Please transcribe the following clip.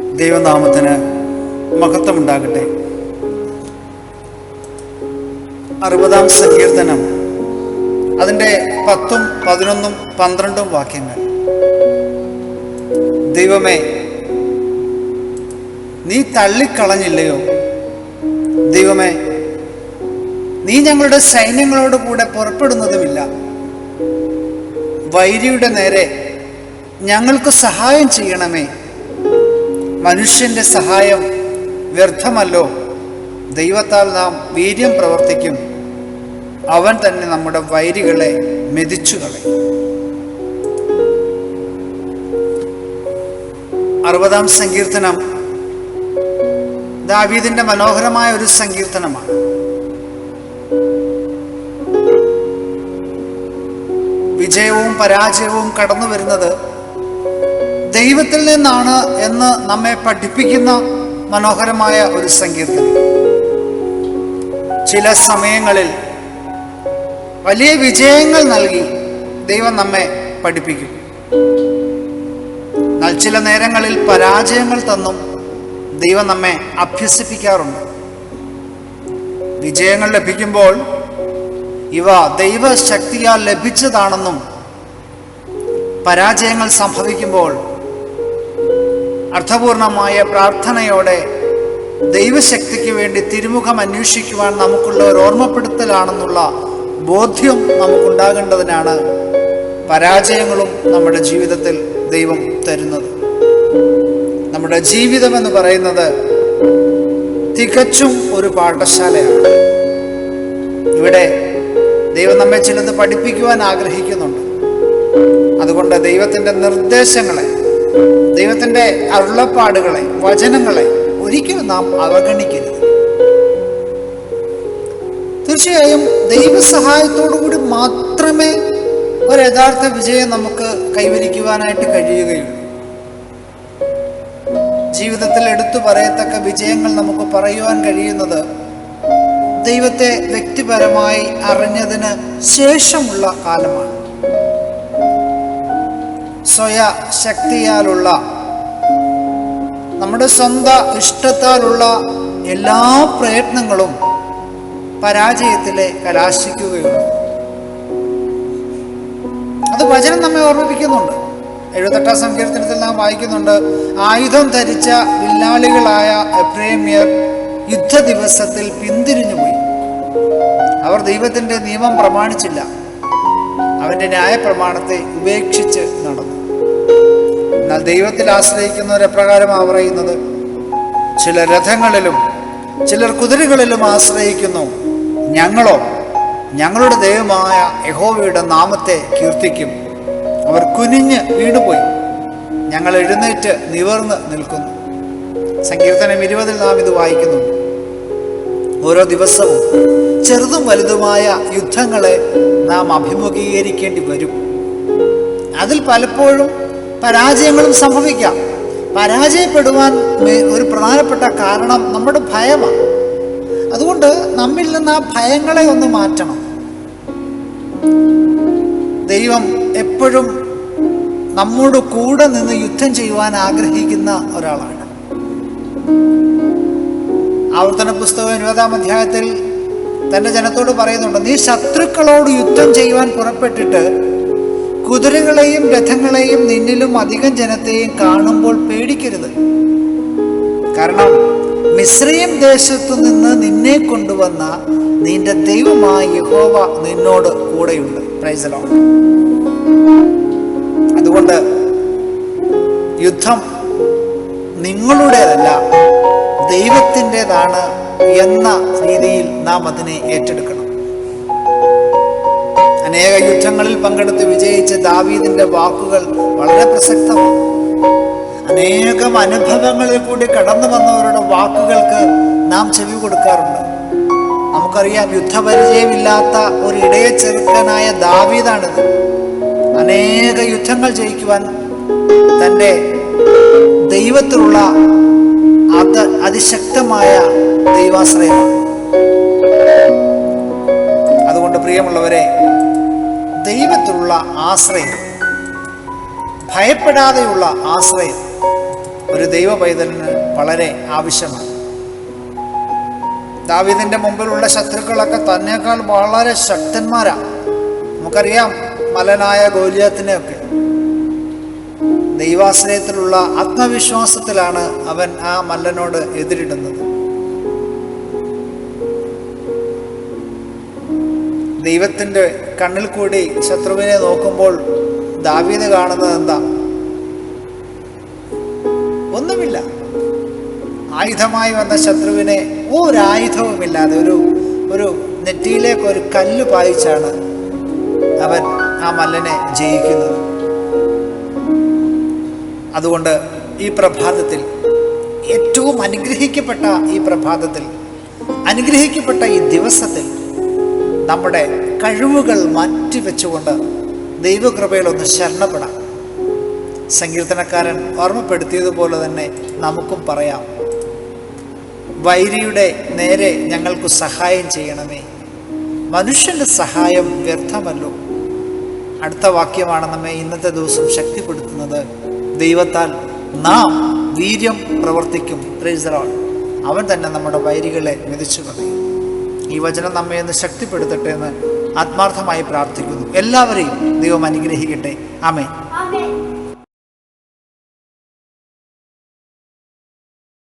ദൈവനാമത്തിന് മഹത്വമുണ്ടാകട്ടെ. അറുപതാം സങ്കീർത്തനം അതിന്റെ പത്തും പതിനൊന്നും പന്ത്രണ്ടും വാക്യങ്ങൾ. ദൈവമേ നീ തള്ളിക്കളഞ്ഞില്ലയോ? ദൈവമേ നീ ഞങ്ങളുടെ സൈന്യങ്ങളോട് കൂടെ പുറപ്പെടുന്നതുമില്ല. വൈരിയുടെ നേരെ ഞങ്ങൾക്ക് സഹായം ചെയ്യണമേ. മനുഷ്യന്റെ സഹായം വ്യർത്ഥമല്ലോ? ദൈവത്താൽ നാം വീര്യം പ്രവർത്തിക്കും. അവൻ തന്നെ നമ്മുടെ വൈരികളെ മെതിച്ചു കളയും. അറുപതാം സങ്കീർത്തനം ദാവീദിന്റെ മനോഹരമായ ഒരു സങ്കീർത്തനമാണ്. വിജയവും പരാജയവും കടന്നു വരുന്നത് ദൈവത്തിൽ നിന്നാണ് എന്ന് നമ്മെ പഠിപ്പിക്കുന്ന മനോഹരമായ ഒരു സങ്കീർത്തനം ചില സമയങ്ങളിൽ വലിയ വിജയങ്ങൾ നൽകി ദൈവം നമ്മെ പഠിപ്പിക്കും. എന്നാൽ ചില നേരങ്ങളിൽ പരാജയങ്ങൾ തന്നും ദൈവം നമ്മെ അഭ്യസിപ്പിക്കാറുണ്ട്. വിജയങ്ങൾ ലഭിക്കുമ്പോൾ ഇവ ദൈവശക്തിയാൽ ലഭിച്ചതാണെന്നും പരാജയങ്ങൾ സംഭവിക്കുമ്പോൾ അർത്ഥപൂർണമായ പ്രാർത്ഥനയോടെ ദൈവശക്തിക്ക് വേണ്ടി തിരുമുഖം അന്വേഷിക്കുവാൻ നമുക്കുള്ള ഒരു ഓർമ്മപ്പെടുത്തലാണെന്നുള്ള ബോധ്യം നമുക്കുണ്ടാകേണ്ടതിനാണ് പരാജയങ്ങളും നമ്മുടെ ജീവിതത്തിൽ ദൈവം തരുന്നത്. നമ്മുടെ ജീവിതം എന്ന് പറയുന്നത് തികച്ചും ഒരു പാഠശാലയാണ്. ഇവിടെ ദൈവം നമ്മെ ചിലത് പഠിപ്പിക്കുവാൻ ആഗ്രഹിക്കുന്നുണ്ട്. അതുകൊണ്ട് ദൈവത്തിന്റെ നിർദ്ദേശങ്ങളെ ദൈവത്തിന്റെ അരുളപ്പാടുകളെ വചനങ്ങളെ ഒരിക്കലും നാം അവഗണിക്കരുത്. തീർച്ചയായും ദൈവസഹായത്തോടുകൂടി മാത്രമേ ഒരു യഥാർത്ഥ വിജയം നമുക്ക് കൈവരിക്കുവാനായിട്ട് കഴിയുകയുള്ളൂ. ജീവിതത്തിൽ എടുത്തു പറയത്തക്ക വിജയങ്ങൾ നമുക്ക് പറയുവാൻ കഴിയുന്നത് ദൈവത്തെ വ്യക്തിപരമായി അറിഞ്ഞതിന് ശേഷമുള്ള കാലമാണ്. സ്വയ ശക്തിയാലുള്ള നമ്മുടെ സ്വന്തം ഇഷ്ടത്താലുള്ള എല്ലാ പ്രയത്നങ്ങളും പരാജയത്തിലെ കലാശിക്കുകയുള്ളൂ. അത് വചനം നമ്മെ ഓർമ്മിപ്പിക്കുന്നുണ്ട്. എഴുപത്തെട്ടാം സങ്കീർത്തനത്തിൽ നാം വായിക്കുന്നുണ്ട് ആയുധം ധരിച്ച വില്ലാളികളായ എബ്രേമ്യർ യുദ്ധ ദിവസത്തിൽ പിന്തിരിഞ്ഞുപോയി അവർ ദൈവത്തിന്റെ നിയമം പ്രമാണിച്ചില്ല. അവന്റെ ന്യായപ്രമാണത്തെ ഉപേക്ഷിച്ച് നടന്നു. എന്നാൽ ദൈവത്തിൽ ആശ്രയിക്കുന്നവർ എപ്രകാരമാണ് പറയുന്നത് ചില രഥങ്ങളിലും ചിലർ കുതിരകളിലും ആശ്രയിക്കുന്നു. ഞങ്ങളോ ഞങ്ങളുടെ ദൈവമായ യഹോവയുടെ നാമത്തെ കീർത്തിക്കും. അവർ കുനിഞ്ഞ് വീണുപോയി. ഞങ്ങൾ എഴുന്നേറ്റ് നിവർന്ന് നിൽക്കുന്നു. സങ്കീർത്തനം ഇരുപതിൽ നാം ഇത് വായിക്കുന്നു. ഓരോ ദിവസവും ചെറുതും വലുതുമായ യുദ്ധങ്ങളെ നാം അഭിമുഖീകരിക്കേണ്ടി വരും. അതിൽ പലപ്പോഴും പരാജയങ്ങളും സംഭവിക്കാം. പരാജയപ്പെടുവാൻ ഒരു പ്രധാനപ്പെട്ട കാരണം നമ്മുടെ ഭയമാണ്. അതുകൊണ്ട് നമ്മിൽ നിന്ന് ആ ഭയങ്ങളെ ഒന്ന് മാറ്റണം. ദൈവം എപ്പോഴും നമ്മോട് കൂടെ നിന്ന് യുദ്ധം ചെയ്യുവാൻ ആഗ്രഹിക്കുന്ന ഒരാളാണ്. ആവർത്തന പുസ്തകം ഇരുപതാം അധ്യായത്തിൽ തന്റെ ജനത്തോട് പറയുന്നുണ്ട് നീ ശത്രുക്കളോട് യുദ്ധം ചെയ്യുവാൻ പുറപ്പെട്ടിട്ട് കുതിരകളെയും രഥങ്ങളെയും നിന്നിലും അധികം ജനത്തെയും കാണുമ്പോൾ പേടിക്കരുത്. കാരണം മിശ്രയും ദേശത്തു നിന്ന് നിന്നെ കൊണ്ടുവന്ന നിന്റെ ദൈവമായ യഹോവ നിന്നോട് കൂടെയുണ്ട്. പ്രൈസലോ അതുകൊണ്ട് യുദ്ധം നിങ്ങളുടേതല്ല ദൈവത്തിന്റെതാണ് എന്ന രീതിയിൽ നാം അതിനെ ഏറ്റെടുക്കണം. അനേക യുദ്ധങ്ങളിൽ പങ്കെടുത്ത് വിജയിച്ച ദാവീദിന്റെ വാക്കുകൾ വളരെ പ്രസക്തമാണ്. അനേകം അനുഭവങ്ങളിൽ കൂടി കടന്നു വന്നവരുടെ വാക്കുകൾക്ക് നാം ചെവി കൊടുക്കാറുണ്ട്. നമുക്കറിയാം യുദ്ധപരിചയമില്ലാത്ത ഒരു ഇടയ ചെറുക്കനായ ദാവീദാണിത്. അനേക യുദ്ധങ്ങൾ ജയിക്കുവാൻ തന്റെ ദൈവത്തിലുള്ള അത് അതിശക്തമായ ദൈവാശ്രയമാണ്. അതുകൊണ്ട് പ്രിയമുള്ളവരെ ദൈവത്തിലുള്ള ആശ്രയം. ഭയപ്പെടാതെയുള്ള ആശ്രയം ഒരു ദൈവ പൈതലിന് വളരെ ആവശ്യമാണ്. ദാവിദിന്റെ മുമ്പിലുള്ള ശത്രുക്കളൊക്കെ തന്നെക്കാൾ വളരെ ശക്തന്മാരാ. നമുക്കറിയാം മലനായ ഗോലിയത്തിനെയൊക്കെ. ദൈവാശ്രയത്തിലുള്ള ആത്മവിശ്വാസത്തിലാണ് അവൻ ആ മല്ലനോട് എതിരിടുന്നത്. ദൈവത്തിന്റെ കണ്ണിൽ കൂടി ശത്രുവിനെ നോക്കുമ്പോൾ ദാവീദ് കാണുന്നത് എന്താ? ഒന്നുമില്ല. ആയുധമായി വന്ന ശത്രുവിനെ ഒരായുധവുമില്ലാതെ ഒരു ഒരു നെറ്റിയിലേക്ക് ഒരു കല്ല് പായിച്ചാണ് അവൻ ആ മല്ലനെ ജയിക്കുന്നത്. അതുകൊണ്ട് ഈ പ്രഭാതത്തിൽ ഏറ്റവും അനുഗ്രഹിക്കപ്പെട്ട ഈ പ്രഭാതത്തിൽ അനുഗ്രഹിക്കപ്പെട്ട ഈ ദിവസത്തിൽ നമ്മുടെ കഴിവുകൾ മാറ്റിവെച്ചുകൊണ്ട് ദൈവകൃപയിൽ ഒന്ന് ശരണപ്പെടാം. സങ്കീർത്തനക്കാരൻ ഓർമ്മപ്പെടുത്തിയതുപോലെ തന്നെ നമുക്കും പറയാം. വൈരിയുടെ നേരെ ഞങ്ങൾക്ക് സഹായം ചെയ്യണമേ. മനുഷ്യന്റെ സഹായം വ്യർത്ഥമല്ലോ. അടുത്ത വാക്യമാണ് നമ്മെ ഇന്നത്തെ ദിവസം ശക്തിപ്പെടുത്തുന്നത്. ദൈവത്താൽ നാം വീര്യം പ്രവർത്തിക്കും. അവൻ തന്നെ നമ്മുടെ വൈരികളെ മെതിച്ചു കളയും. ഈ വചനം നമ്മെ ഒന്ന് ശക്തിപ്പെടുത്തട്ടെ എന്ന് ആത്മാർത്ഥമായി പ്രാർത്ഥിക്കുന്നു. എല്ലാവരെയും ദൈവം അനുഗ്രഹിക്കട്ടെ. ആമേ